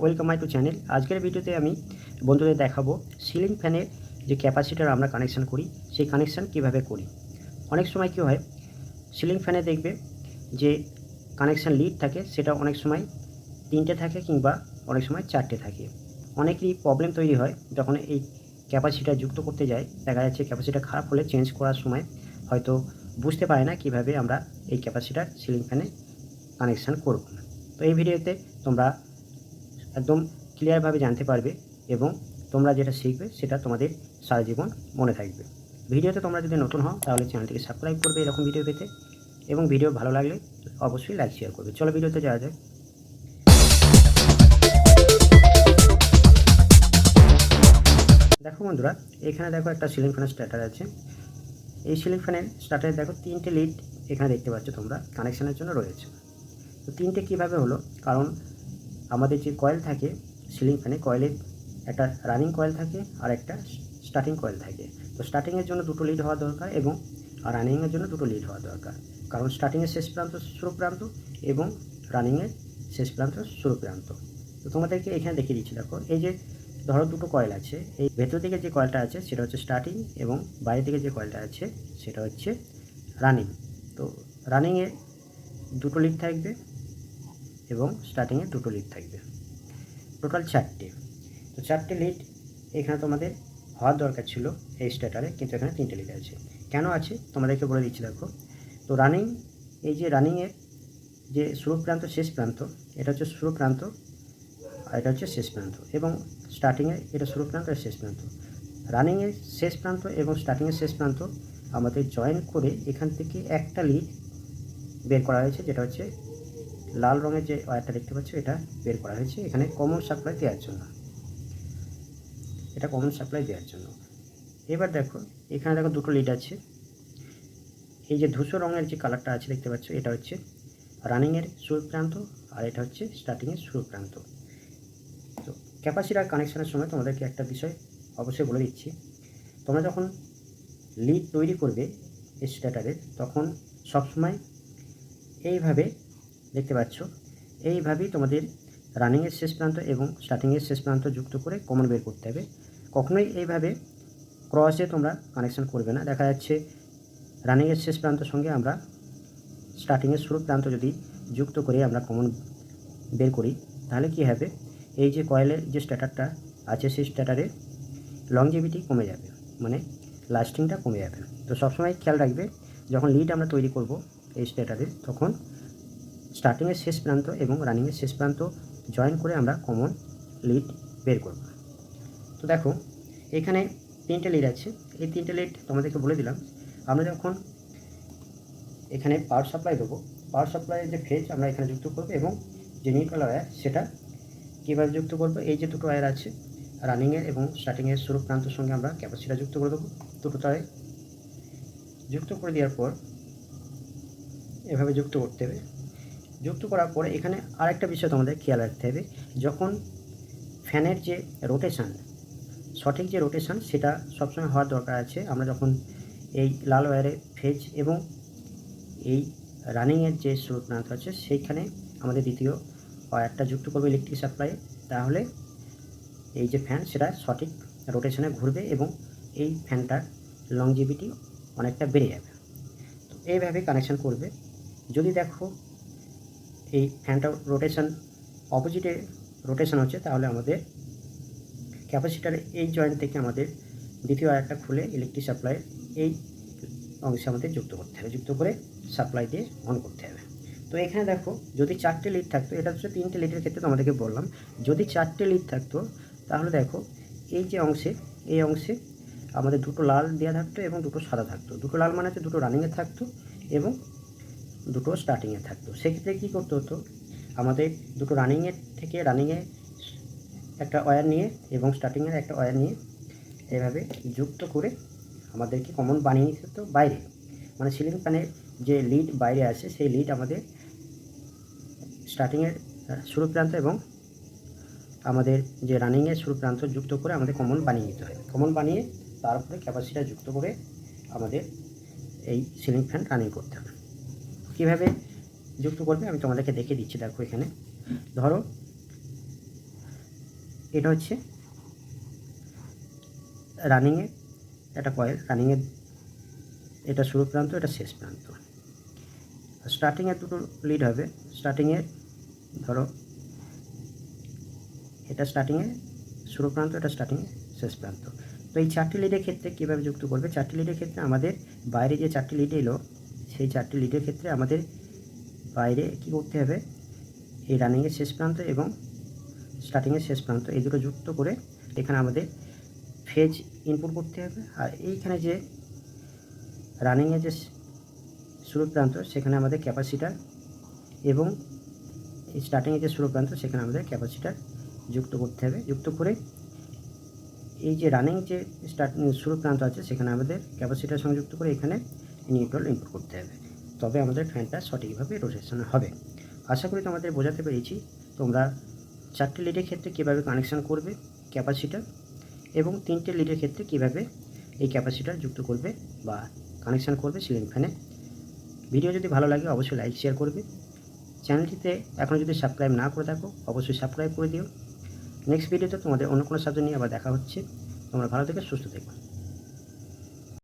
Welcome my to channel আজকের ভিডিওতে আমি বন্ধুদের দেখাবো সিলিং ফ্যানের যে ক্যাপাসিটার আমরা কানেকশান করি, সেই কানেকশান কীভাবে করি। অনেক সময় কী হয় সিলিং ফ্যানে দেখবে যে কানেকশান লিড থাকে, সেটা অনেক সময় তিনটে থাকে কিংবা অনেক সময় চারটে থাকে। অনেকেরই প্রবলেম তৈরি হয় যখন এই ক্যাপাসিটার যুক্ত করতে যায়। দেখা যাচ্ছে ক্যাপাসিটার খারাপ হলে চেঞ্জ করার সময় হয়তো বুঝতে পারে না কীভাবে আমরা এই ক্যাপাসিটার সিলিং ফ্যানে কানেকশান করব। তো এই ভিডিওতে তোমরা একদম ক্লিয়ারভাবে জানতে পারবে এবং তোমরা যেটা শিখবে সেটা তোমাদের সারা জীবন মনে থাকবে। ভিডিওতে তোমরা যদি নতুন হও তাহলে চ্যানেলটিকে সাবস্ক্রাইব করবে এরকম ভিডিও পেতে এবং ভিডিও ভালো লাগলে অবশ্যই লাইক শেয়ার করবে। চলো ভিডিওতে যাওয়া যাক। দেখো বন্ধুরা, এখানে দেখো একটা সিলিং ফ্যানের স্টার্টার আছে। এই সিলিং ফ্যানের স্টার্টারে দেখো তিনটে লিড এখানে দেখতে পাচ্ছ তোমরা কানেকশানের জন্য রয়েছে। তো তিনটে কীভাবে হলো? কারণ আমাদের যে কয়েল থাকে সিলিং ফ্যানে কয়েলের একটা রানিং কয়েল থাকে আর একটা স্টার্টিং কয়েল থাকে। তো স্টার্টিংয়ের জন্য দুটো লিড হওয়া দরকার এবং রানিংয়ের জন্য দুটো লিড হওয়া দরকার। কারণ স্টার্টিংয়ের শেষ প্রান্ত শুরু প্রান্ত এবং রানিংয়ের শেষ প্রান্ত শুরু প্রান্ত। তো তোমাদেরকে এখানে দেখিয়ে দিচ্ছি, দেখো, এই যে ধরো দুটো কয়েল আছে, এই ভেতর দিকে যে কয়েলটা আছে সেটা হচ্ছে স্টার্টিং এবং বাইরে দিকে যে কয়েলটা আছে সেটা হচ্ছে রানিং তো রানিংয়ে দুটো লিড থাকবে এবং স্টার্টিংয়ে দুটো লিড থাকবে। টোটাল চারটে। তো চারটে লিড এখানে তোমাদের হওয়ার দরকার ছিল এই স্টার্টারে কিন্তু এখানে তিনটে লিড আছে। কেন আছে? তোমাদেরকে বলে দিচ্ছি, দেখো। তো রানিং এই যে রানিংয়ের যে শুরু প্রান্ত, শেষ প্রান্ত, এটা হচ্ছে শুরু প্রান্ত আর এটা হচ্ছে শেষ প্রান্ত এবং স্টার্টিংয়ে এটা শুরু প্রান্ত শেষ প্রান্ত। রানিংয়ের শেষ প্রান্ত এবং স্টার্টিংয়ের শেষ প্রান্ত আমাদের জয়েন করে এখান থেকে একটা লিড বের করা হয়েছে, যেটা হচ্ছে লাল রঙের যে ওয়্যারটা দেখতে পাচ্ছ, এটা বের করা হয়েছে। এখানে কমন সাপ্লাই দেওয়ার জন্য। এটা কমন সাপ্লাই দেওয়ার জন্য। এবার দেখো, এখানে দেখো দুটো লিড আছে। এই যে ধূসর রঙের যে কালারটা আছে দেখতে পাচ্ছ, এটা হচ্ছে রানিংয়ের শুরু প্রান্ত আর এটা হচ্ছে স্টার্টিংয়ের শুরু প্রান্ত তো ক্যাপাসিটার কানেকশানের সময় তোমাদেরকে একটা বিষয় অবশ্যই বলে দিচ্ছি। তোমরা যখন লিড তৈরি করবে স্টার্টারের তখন সবসময় এইভাবে দেখতে পাচ্ছ। এইভাবেই তোমাদের রানিংয়ের শেষ প্রান্ত এবং স্টার্টিংয়ের শেষ প্রান্ত যুক্ত করে কমন বের করতে হবে। কখনোই এইভাবে ক্রসে তোমরা কানেকশন করবে না। দেখা যাচ্ছে রানিংয়ের শেষ প্রান্তের সঙ্গে আমরা স্টার্টিংয়ের শুরু প্রান্ত যদি যুক্ত করে আমরা কমন বের করি, তাহলে কী হবে? এই যে কয়েলের যে স্ট্যাটারটা আছে, সেই স্ট্যাটারে লংজিভিটি কমে যাবে মানে লাস্টিংটা কমে যাবে। তো সবসময় খেয়াল রাখবে, যখন লিড আমরা তৈরি করব এই স্ট্যাটারে তখন স্টার্টিংয়ের শেষ প্রান্ত এবং রানিংয়ের শেষ প্রান্ত জয়েন করে আমরা কমন লিড বের করব। তো দেখো, এখানে তিনটে লিড আছে। এই তিনটে লিড তোমাদেরকে বলে দিলাম। আমরা যখন এখানে পাওয়ার সাপ্লাই দেবো পাওয়ার সাপ্লাইয়ের যে ফেজ আমরা এখানে যুক্ত করব এবং যে নিউট্রাল ওয়্যার সেটা কীভাবে যুক্ত করব? এই যে দুটো ওয়্যার আছে রানিংয়ের এবং স্টার্টিংয়ের শুরু প্রান্তের সঙ্গে আমরা ক্যাপাসিটার যুক্ত করে দেবো। দুটো তারে যুক্ত করে দেওয়ার পর এভাবে যুক্ত করতে হবে। যুক্ত করার পরে এখানে আরেকটা বিষয় তোমাদের খেয়াল রাখতে হবে। যখন ফ্যানের যে রোটেশান সঠিক যে রোটেশান সেটা সবসময় হওয়ার দরকার আছে। আমরা যখন এই লাল ওয়ারে ফেজ এবং এই রানিংয়ের যে স্রোত প্রান্ত আছে, সেইখানে আমাদের দ্বিতীয় ওয়্যারটা যুক্ত করবে ইলেকট্রিক সাপ্লাই তাহলে এই যে ফ্যান সেটা সঠিক রোটেশনে ঘুরবে এবং এই ফ্যানটার লংজিভিটি অনেকটা বেড়ে যাবে। তো এইভাবে কানেকশান করবে। যদি দেখো এই ফ্যানটা রোটেশন অপোজিটে রোটেশন হচ্ছে, তাহলে আমাদের ক্যাপাসিটারে এই জয়েন্ট থেকে আমাদের দ্বিতীয় আরেকটা খুলে ইলেকট্রিক সাপ্লাই এই অংশে আমাদের যুক্ত করতে হবে, যুক্ত করে সাপ্লাই দিয়ে অন করতে হবে। তো এখানে দেখো, যদি চারটে লিড থাকতো, এটা হচ্ছে তিনটে লিডের ক্ষেত্রে তোমাদেরকে বললাম, যদি চারটে লিড থাকতো, তাহলে দেখো এই যে অংশে, এই অংশে আমাদের দুটো লাল দেওয়া থাকতো এবং দুটো সাদা থাকতো। দুটো লাল মানে হচ্ছে দুটো রানিংয়ে থাকতো এবং দুটো স্টার্টিংয়ে থাকতো। সেক্ষেত্রে কী করতে হতো? আমাদের দুটো রানিংয়ের থেকে রানিংয়ে একটা ওয়্যার নিয়ে এবং স্টার্টিংয়ের একটা ওয়্যার নিয়ে এভাবে যুক্ত করে আমাদেরকে কমন বানিয়ে নিতে হতো বাইরে। মানে সিলিং ফ্যানের যে লিড বাইরে আছে, সেই লিড আমাদের স্টার্টিংয়ের শুরু প্রান্ত এবং আমাদের যে রানিংয়ের শুরু প্রান্ত যুক্ত করে আমাদের কমন বানিয়ে নিতে হয়। কমন বানিয়ে তারপরে ক্যাপাসিটার যুক্ত করে আমাদের এই সিলিং ফ্যান রানিং করতে হবে। কীভাবে যুক্ত করবে আমি তোমাদেরকে দেখে দিচ্ছি, দেখো এখানে। ধরো, এটা হচ্ছে রানিংয়ে একটা কয়েল রানিংয়ের এটা শুরু প্রান্ত, এটা শেষ প্রান্ত। স্টার্টিংয়ে দুটো লিড হবে। স্টার্টিংয়ে ধরো, এটা স্টার্টিংয়ে শুরু প্রান্ত, এটা স্টার্টিংয়ে শেষ প্রান্ত। তো এই চারটি লিডের ক্ষেত্রে কীভাবে যুক্ত করবে? চারটি লিডের ক্ষেত্রে আমাদের বাইরে যে চারটি লিড এলো সেই চারটি লিডের ক্ষেত্রে আমাদের বাইরে কী করতে হবে? এই রানিংয়ের শেষ প্রান্ত এবং স্টার্টিংয়ের শেষ প্রান্ত, এই দুটো যুক্ত করে এখানে আমাদের ফেজ ইনপুট করতে হবে। আর এইখানে যে রানিংয়ের যে শুরু প্রান্ত, সেখানে আমাদের ক্যাপাসিটার এবং এই স্টার্টিংয়ে যে শুরু প্রান্ত, সেখানে আমাদের ক্যাপাসিটার যুক্ত করতে হবে। যুক্ত করে এই যে রানিং যে স্টার্ট শুরু প্রান্ত আছে, সেখানে আমাদের ক্যাপাসিটার সংযুক্ত করে এখানে নিউট্রাল ইনপুট করতে হবে। তবে আমাদের ফ্যানটা সঠিকভাবে রোটেশন হবে। আশা করি তোমাদের বোঝাতে পেরেছি। তোমরা চারটে লিডের ক্ষেত্রে কীভাবে কানেকশান করবে ক্যাপাসিটার এবং তিনটে লিডের ক্ষেত্রে কীভাবে এই ক্যাপাসিটার যুক্ত করবে বা কানেকশান করবে সিলিং ফ্যানে ভিডিও যদি ভালো লাগে, অবশ্যই লাইক শেয়ার করবে। চ্যানেলটিতে এখনও যদি সাবস্ক্রাইব না করে থাকো, অবশ্যই সাবস্ক্রাইব করে দিও। নেক্সট ভিডিওতে তোমাদের অন্য কোনো সাবজেক্ট নিয়ে আবার দেখা হচ্ছে। তোমরা ভালো থেকে, সুস্থ থেকো।